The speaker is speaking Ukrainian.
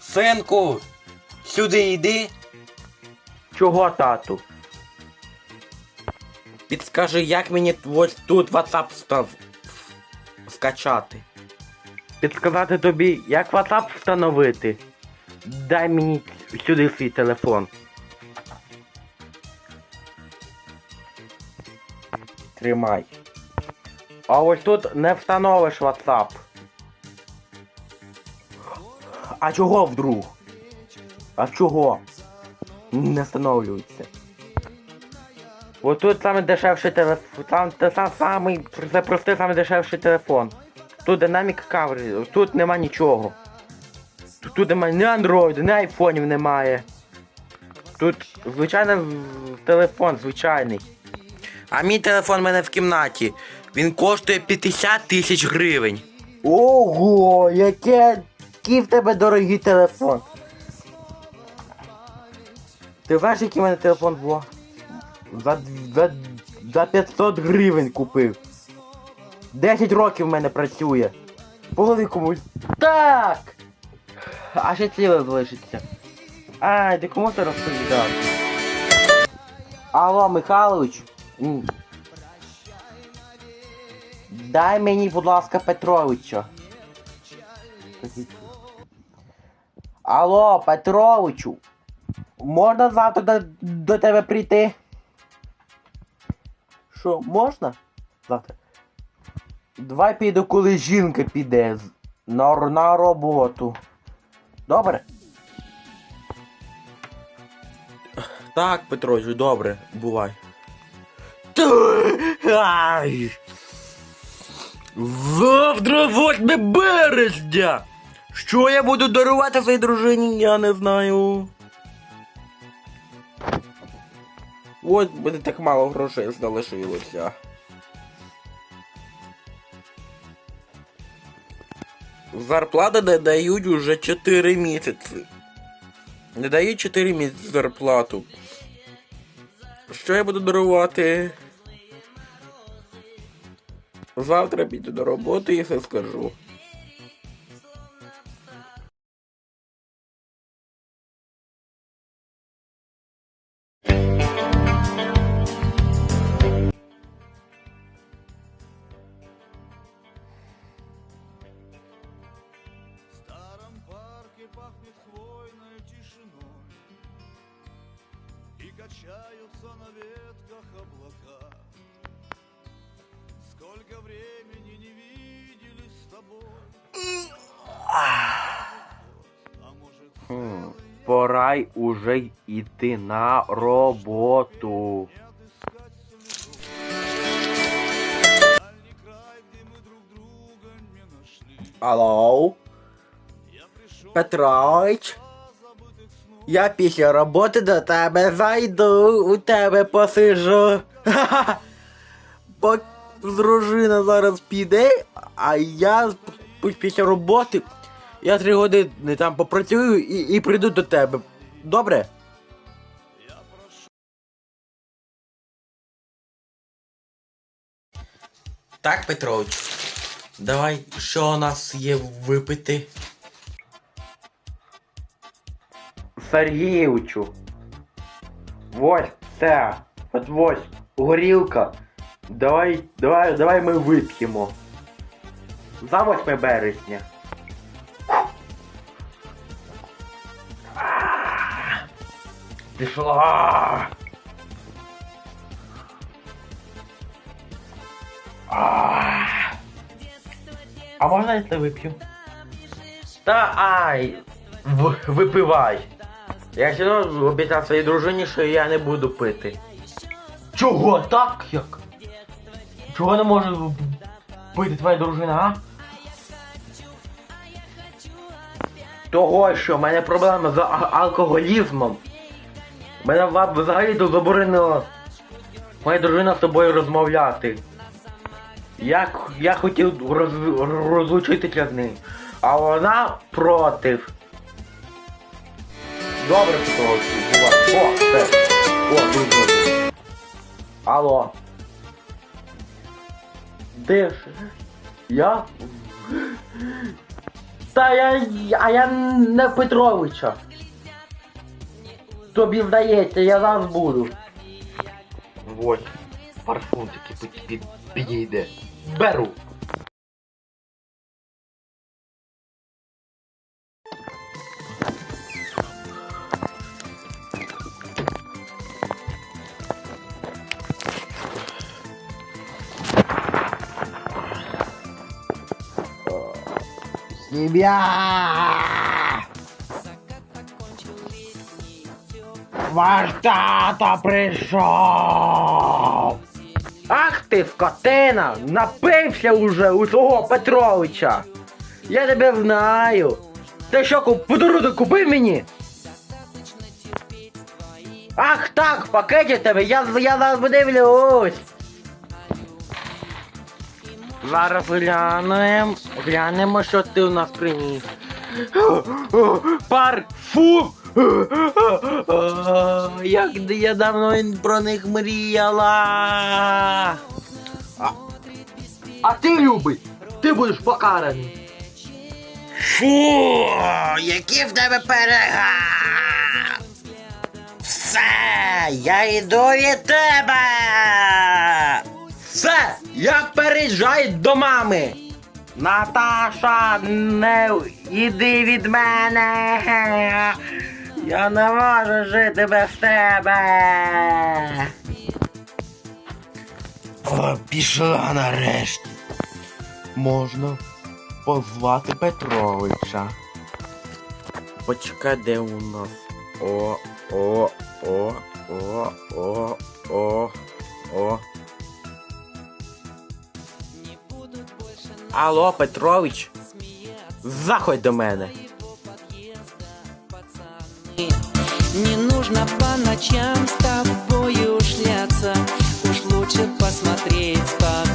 Синку, сюди йди. Чого, тату? Підскажи, як мені ось тут WhatsApp став скачати. Підсказати тобі, як WhatsApp встановити? Дай мені сюди свій телефон. Тримай. А ось тут не встановиш WhatsApp. А чого вдруг? А чого? Не встановлюється. Ось тут саме дешевший телефон. Там те сам самий простий саме дешевший телефон. Тут динамік кавер, тут нема нічого. Тут, тут немає ні Android, ні айфонів немає. Тут звичайний телефон, звичайний. А мій телефон в мене в кімнаті. Він коштує 50 тисяч гривень. Ого, яке який в тебе дорогий телефон. Ти знаєш, який в мене телефон був? За, за, за 500 гривень купив. 10 років в мене працює. Полови комусь. Так! А ще ціле залишиться. Ай, ти кому це розповідати? Алло, Михайлович. Дай мені, будь ласка, Петровича. Алло, Петровичу. Можна завтра до, до тебе прийти? Що, можна? Завтра. Давай піду, коли жінка піде на, на роботу. Добре? Так, Петровичу, добре, бувай. Ай! Завтра 8 березня! Що я буду дарувати своїй дружині, я не знаю. От буде так мало грошей залишилося. Зарплати не дають уже 4 місяці. Не дають 4 місяці зарплату. Що я буду дарувати? Завтра піду до роботи і все скажу. Парке пахнет хвойной тишиной. И качаются на ветках облака. Сколько времени не видели с тобой. А Хм, пора уже йти на роботу. дальний Петрович, я після роботи до тебе зайду, у тебе посижу. Бо дружина зараз піде, а я після роботи я три години там попрацюю і, і прийду до тебе. Добре? Так, Петрович. Давай, що у нас є випити? Сергійовичу. Ось це. От ось. Горілка. Давай, давай, давай ми вип'ємо. За 8 березня. Пішла. А. Можна я це вип'ю? Та ай! В, випивай. Я все одно обіцяв своїй дружині, що я не буду пити. Чого так як? Чого не може пити твоя дружина, а? Того, що в мене проблема з алкоголізмом. Мене взагалі то заборонено моя дружина з тобою розмовляти. Я, я хотів роз, розлучитися з ним, а вона проти. Добре, Петровичу, бувай. О, все. О, визвали. Алло. Де ж? Я? Та я. А я не Петровича. Тобі здається, я зараз буду. Ось, парфум під, підійде. Беру. Себя! Ваш тато прийшов! Ах ти, скотина! Напився уже у свого Петровича! Я тебе знаю! Ти що, ку- подарунок купив мені? Ах так, в тебе, я, я зараз подивлюсь! Зараз глянемо, глянемо, що ти у нас приніс. Парфум! Як я давно про них мріяла. А, а ти, любий, ти будеш покараний. Фу, які в тебе перега! Все, я йду від тебе! Все, я переїжджаю до мами. Наташа, не іди від мене. Я не можу жити без тебе. О, пішла нарешті. Можна позвати Петровича. Почекай, де у нас? О, о, о, о, о, о, о. Алло, Петрович. Заходь до мене. Не нужно по ночам с тобою шляться Уж лучше посмотреть посмотри